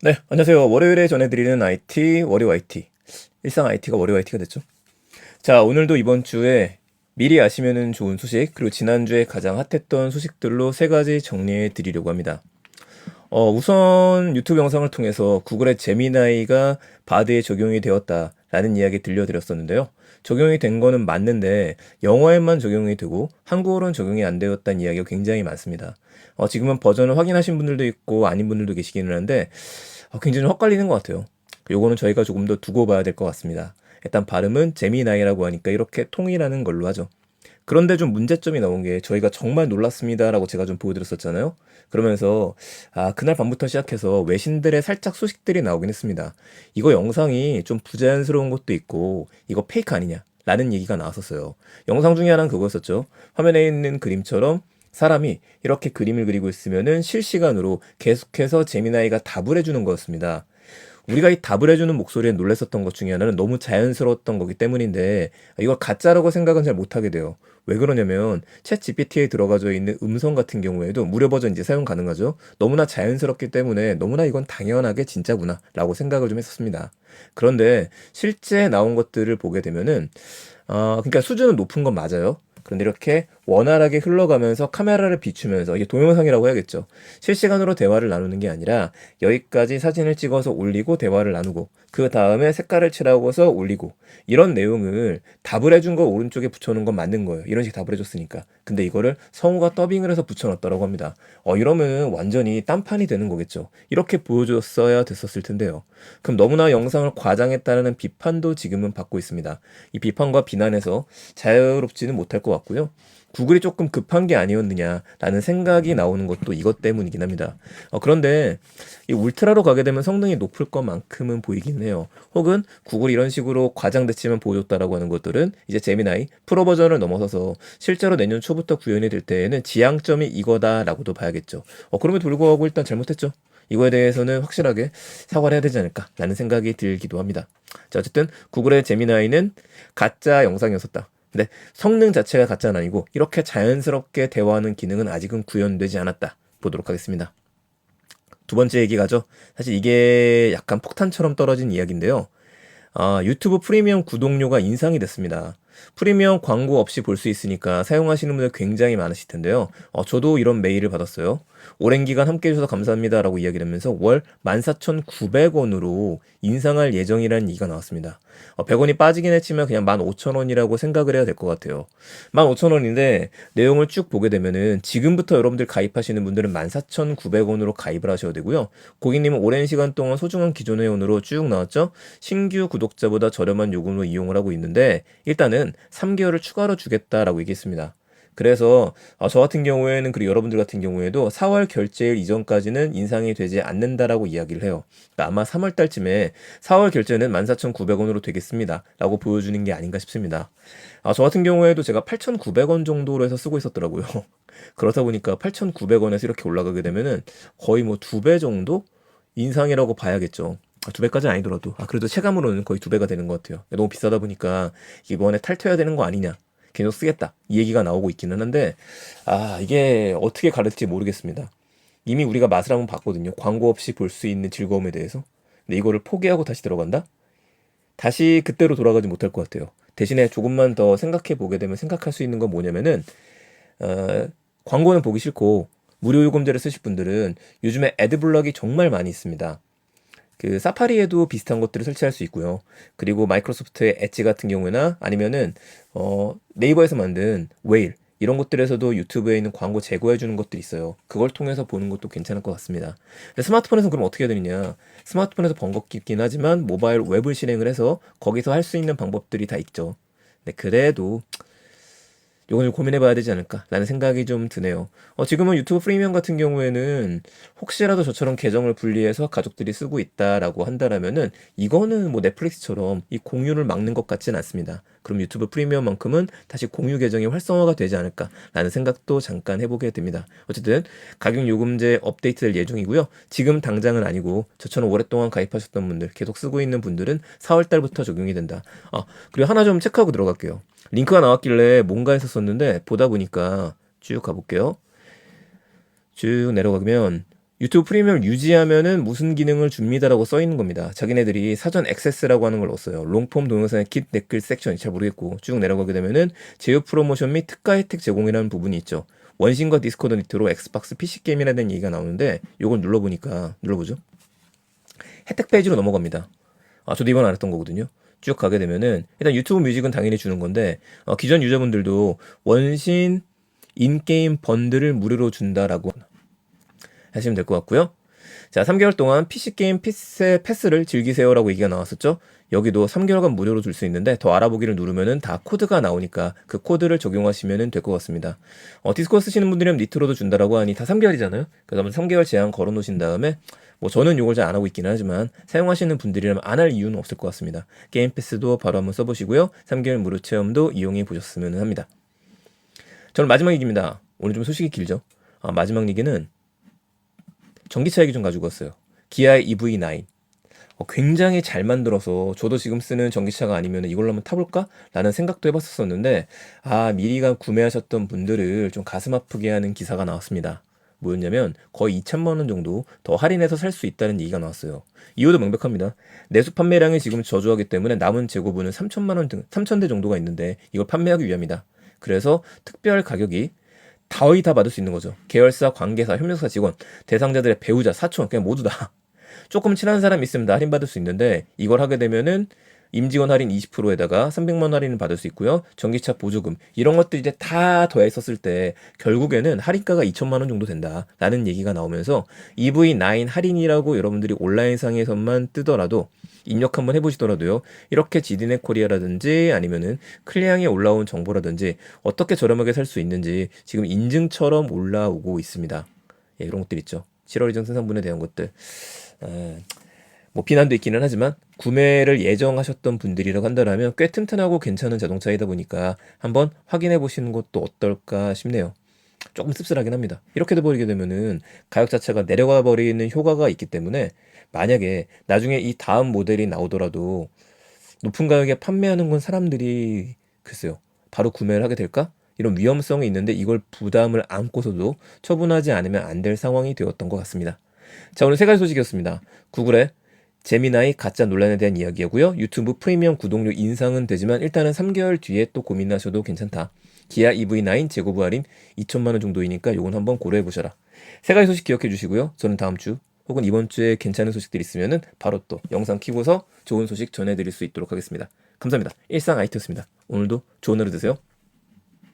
네, 안녕하세요. 월요일에 전해드리는 IT, 월요 IT. 일상 IT가 월요 IT가 됐죠. 자, 오늘도 이번 주에 미리 아시면 좋은 소식, 그리고 지난주에 가장 핫했던 소식들로 세 가지 정리해 드리려고 합니다. 어, 우선 유튜브 영상을 통해서 구글의 제미나이가 바드에 적용이 되었다라는 이야기 들려드렸었는데요. 적용이 된 거는 맞는데 영어에만 적용이 되고 한국어로는 적용이 안 되었다는 이야기가 굉장히 많습니다. 어, 지금은 버전을 확인하신 분들도 있고 아닌 분들도 계시기는 한데 어, 굉장히 좀 헛갈리는 것 같아요. 요거는 저희가 조금 더 두고 봐야 될 것 같습니다. 일단 발음은 제미나이라고 하니까 이렇게 통일하는 걸로 하죠. 그런데 좀 문제점이 나온 게 저희가 정말 놀랐습니다라고 제가 좀 보여드렸었잖아요. 그러면서 아 그날 밤부터 시작해서 외신들의 살짝 소식들이 나오긴 했습니다. 이거 영상이 좀 부자연스러운 것도 있고 이거 페이크 아니냐? 라는 얘기가 나왔었어요. 영상 중에 하나는 그거였었죠. 화면에 있는 그림처럼 사람이 이렇게 그림을 그리고 있으면은 실시간으로 계속해서 제미나이가 답을 해주는 거였습니다. 우리가 이 답을 해주는 목소리에 놀랬었던 것 중에 하나는 너무 자연스러웠던 거기 때문인데 이걸 가짜라고 생각은 잘 못하게 돼요. 왜 그러냐면 챗 GPT에 들어가져 있는 음성 같은 경우에도 무료 버전 이제 사용 가능하죠. 너무나 자연스럽기 때문에 너무나 이건 당연하게 진짜구나 라고 생각을 좀 했었습니다. 그런데 실제 나온 것들을 보게 되면은 어, 그러니까 수준은 높은 건 맞아요. 그런데 이렇게 원활하게 흘러가면서 카메라를 비추면서 이게 동영상이라고 해야겠죠. 실시간으로 대화를 나누는 게 아니라 여기까지 사진을 찍어서 올리고 대화를 나누고 그 다음에 색깔을 칠하고서 올리고 이런 내용을 답을 해준 거 오른쪽에 붙여놓은 건 맞는 거예요. 이런 식의 답을 해줬으니까. 근데 이거를 성우가 더빙을 해서 붙여놨다고 합니다. 어 이러면 완전히 딴판이 되는 거겠죠. 이렇게 보여줬어야 됐었을 텐데요. 그럼 너무나 영상을 과장했다는 비판도 지금은 받고 있습니다. 이 비판과 비난에서 자유롭지는 못할 것 같고요. 구글이 조금 급한 게 아니었느냐라는 생각이 나오는 것도 이것 때문이긴 합니다. 어, 그런데 이 울트라로 가게 되면 성능이 높을 것만큼은 보이긴 해요. 혹은 구글이 이런 식으로 과장됐지만 보여줬다라고 하는 것들은 이제 제미나이 프로 버전을 넘어서서 실제로 내년 초부터 구현이 될 때에는 지향점이 이거다라고도 봐야겠죠. 어, 그럼에도 불구하고 일단 잘못했죠. 이거에 대해서는 확실하게 사과를 해야 되지 않을까라는 생각이 들기도 합니다. 자, 어쨌든 구글의 제미나이는 가짜 영상이었었다. 근데 성능 자체가 가짜는 아니고 이렇게 자연스럽게 대화하는 기능은 아직은 구현되지 않았다. 보도록 하겠습니다. 두 번째 얘기 가죠. 사실 이게 약간 폭탄처럼 떨어진 이야기인데요. 아, 유튜브 프리미엄 구독료가 인상이 됐습니다. 프리미엄 광고 없이 볼 수 있으니까 사용하시는 분들 굉장히 많으실 텐데요. 어, 저도 이런 메일을 받았어요. 오랜 기간 함께 해주셔서 감사합니다 라고 이야기를 하면서 월 14,900원으로 인상할 예정이라는 얘기가 나왔습니다. 어, 100원이 빠지긴 했지만 그냥 15,000원이라고 생각을 해야 될 것 같아요. 15,000원인데 내용을 쭉 보게 되면은 지금부터 여러분들 가입하시는 분들은 14,900원으로 가입을 하셔야 되고요. 고객님은 오랜 시간 동안 소중한 기존 회원으로 쭉 나왔죠. 신규 구독자보다 저렴한 요금으로 이용을 하고 있는데 일단은 3개월을 추가로 주겠다라고 얘기했습니다. 그래서 어, 저 같은 경우에는 그리고 여러분들 같은 경우에도 4월 결제일 이전까지는 인상이 되지 않는다라고 이야기를 해요. 그러니까 아마 3월 달쯤에 4월 결제는 14,900원으로 되겠습니다. 라고 보여주는 게 아닌가 싶습니다. 아, 저 같은 경우에도 제가 8,900원 정도로 해서 쓰고 있었더라고요. 그렇다 보니까 8,900원에서 이렇게 올라가게 되면은 거의 뭐 두 배 정도 인상이라고 봐야겠죠. 아, 두 배까지는 아니더라도 아 그래도 체감으로는 거의 두 배가 되는 것 같아요. 너무 비싸다 보니까 이번에 탈퇴해야 되는 거 아니냐 계속 쓰겠다 이 얘기가 나오고 있기는 한데 아 이게 어떻게 가를지 모르겠습니다. 이미 우리가 맛을 한번 봤거든요. 광고 없이 볼 수 있는 즐거움에 대해서. 근데 이거를 포기하고 다시 들어간다? 다시 그때로 돌아가지 못할 것 같아요. 대신에 조금만 더 생각해 보게 되면 생각할 수 있는 건 뭐냐면은 어, 광고는 보기 싫고 무료 요금제를 쓰실 분들은 요즘에 애드블럭이 정말 많이 있습니다. 그 사파리에도 비슷한 것들을 설치할 수 있고요. 그리고 마이크로소프트의 엣지 같은 경우나 아니면은 어 네이버에서 만든 웨일 이런 것들에서도 유튜브에 있는 광고 제거해 주는 것들이 있어요. 그걸 통해서 보는 것도 괜찮을 것 같습니다. 스마트폰에서 그럼 어떻게 해야 되느냐? 스마트폰에서 번거롭긴 하지만 모바일 웹을 실행을 해서 거기서 할 수 있는 방법들이 다 있죠. 근데 그래도 요건 좀 고민해봐야 되지 않을까라는 생각이 좀 드네요. 어, 지금은 유튜브 프리미엄 같은 경우에는 혹시라도 저처럼 계정을 분리해서 가족들이 쓰고 있다라고 한다라면은 이거는 뭐 넷플릭스처럼 이 공유를 막는 것 같지는 않습니다. 그럼 유튜브 프리미엄만큼은 다시 공유 계정이 활성화가 되지 않을까라는 생각도 잠깐 해보게 됩니다. 어쨌든 가격 요금제 업데이트될 예정이고요. 지금 당장은 아니고 저처럼 오랫동안 가입하셨던 분들 계속 쓰고 있는 분들은 4월 달부터 적용이 된다. 아 그리고 하나 좀 체크하고 들어갈게요. 링크가 나왔길래 뭔가 했었었는데 보다 보니까 쭉 가볼게요. 쭉 내려가면 유튜브 프리미엄을 유지하면은 무슨 기능을 줍니다라고 써 있는 겁니다. 자기네들이 사전 액세스라고 하는 걸 넣었어요. 롱폼 동영상의 킷 댓글 섹션 잘 모르겠고 쭉 내려가게 되면은 제휴 프로모션 및 특가 혜택 제공이라는 부분이 있죠. 원신과 디스코드 니트로 엑스박스 PC 게임이라는 얘기가 나오는데 요걸 눌러보니까 눌러보죠. 혜택 페이지로 넘어갑니다. 아 저도 이번 안 했던 거거든요. 쭉 가게 되면은 일단 유튜브 뮤직은 당연히 주는 건데 어, 기존 유저분들도 원신 인게임 번들을 무료로 준다라고 하시면 될 것 같고요. 자, 3개월 동안 PC게임 피스, 패스를 즐기세요라고 얘기가 나왔었죠. 여기도 3개월간 무료로 줄 수 있는데 더 알아보기를 누르면은 다 코드가 나오니까 그 코드를 적용하시면 될 것 같습니다. 어, 디스코 쓰시는 분들이면 니트로도 준다라고 하니 다 3개월이잖아요. 그러면 3개월 제한 걸어 놓으신 다음에 뭐 저는 이걸 잘 안 하고 있기는 하지만 사용하시는 분들이라면 안 할 이유는 없을 것 같습니다. 게임 패스도 바로 한번 써보시고요. 3개월 무료 체험도 이용해 보셨으면 합니다. 저는 마지막 얘기입니다. 오늘 좀 소식이 길죠. 아, 마지막 얘기는 전기차 얘기 좀 가지고 왔어요. 기아의 EV9. 어, 굉장히 잘 만들어서 저도 지금 쓰는 전기차가 아니면 이걸로 한번 타볼까? 라는 생각도 해봤었었는데, 아, 미리가 구매하셨던 분들을 좀 가슴 아프게 하는 기사가 나왔습니다. 뭐였냐면 거의 2천만 원 정도 더 할인해서 살 수 있다는 얘기가 나왔어요. 이유도 명백합니다. 내수 판매량이 지금 저조하기 때문에 남은 재고분은 3천만 원 등, 3천 대 정도가 있는데 이걸 판매하기 위함이다. 그래서 특별 가격이 거의 다 받을 수 있는 거죠. 계열사, 관계사, 협력사 직원, 대상자들의 배우자, 사촌, 그냥 모두 다. 조금 친한 사람 있으면 다 할인 받을 수 있는데 이걸 하게 되면은 임직원 할인 20%에다가 300만 원 할인을 받을 수 있고요. 전기차 보조금 이런 것들 이제 다 더했었을 때 결국에는 할인가가 2천만 원 정도 된다라는 얘기가 나오면서 EV9 할인이라고 여러분들이 온라인 상에서만 뜨더라도 입력 한번 해보시더라도요. 이렇게 지디네 코리아라든지 아니면은 클리앙에 올라온 정보라든지 어떻게 저렴하게 살 수 있는지 지금 인증처럼 올라오고 있습니다. 예, 이런 것들 있죠. 7월 이전 생산분에 대한 것들. 에, 뭐 비난도 있기는 하지만 구매를 예정하셨던 분들이라고 한다면 꽤 튼튼하고 괜찮은 자동차이다 보니까 한번 확인해 보시는 것도 어떨까 싶네요. 조금 씁쓸하긴 합니다. 이렇게 돼버리게 되면은 가격 자체가 내려가 버리는 효과가 있기 때문에 만약에 나중에 이 다음 모델이 나오더라도 높은 가격에 판매하는 건 사람들이 글쎄요 바로 구매를 하게 될까? 이런 위험성이 있는데 이걸 부담을 안고서도 처분하지 않으면 안 될 상황이 되었던 것 같습니다. 자 오늘 세 가지 소식이었습니다. 구글의 재미나이 가짜 논란에 대한 이야기였고요. 유튜브 프리미엄 구독료 인상은 되지만 일단은 3개월 뒤에 또 고민하셔도 괜찮다. 기아 EV9 재고부 할인 2천만 원 정도이니까 요건 한번 고려해 보셔라. 세 가지 소식 기억해 주시고요. 저는 다음 주 혹은 이번 주에 괜찮은 소식들 있으면은 바로 또 영상 키고서 좋은 소식 전해드릴 수 있도록 하겠습니다. 감사합니다. 일상 아이트였습니다. 오늘도 좋은 하루 되세요.